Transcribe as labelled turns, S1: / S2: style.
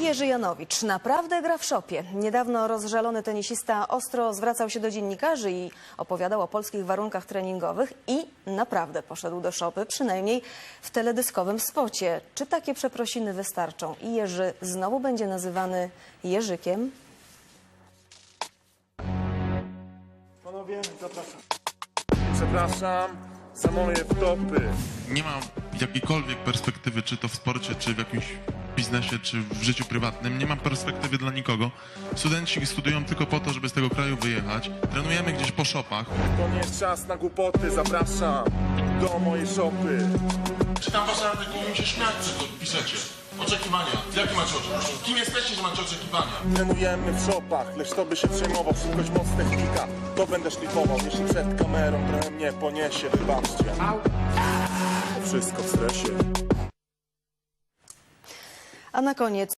S1: Jerzy Janowicz naprawdę gra w szopie. Niedawno rozżalony tenisista ostro zwracał się do dziennikarzy i opowiadał o polskich warunkach treningowych i naprawdę poszedł do szopy, przynajmniej w teledyskowym spocie. Czy takie przeprosiny wystarczą i Jerzy znowu będzie nazywany Jerzykiem?
S2: Panowie, zapraszam. Przepraszam za moje wtopy.
S3: nie ma jakiejkolwiek perspektywy, czy to w sporcie, czy w jakimś biznesie, czy w życiu prywatnym. Nie mam perspektywy dla nikogo. Studenci studiują tylko po to, żeby z tego kraju wyjechać. Trenujemy gdzieś po szopach.
S2: To nie jest czas na głupoty, zapraszam do mojej szopy.
S3: Czytam wasze artykuły, mi się śmiać, że to piszecie. Oczekiwania. Jakie macie oczekiwania? Kim jesteście, że macie oczekiwania?
S2: Trenujemy w szopach, lecz to by się przejmował. Szybkość, moc, technika, to będę szlifował. Jeśli przed kamerą trochę mnie poniesie, wybaczcie. Wszystko w stresie.
S1: A na koniec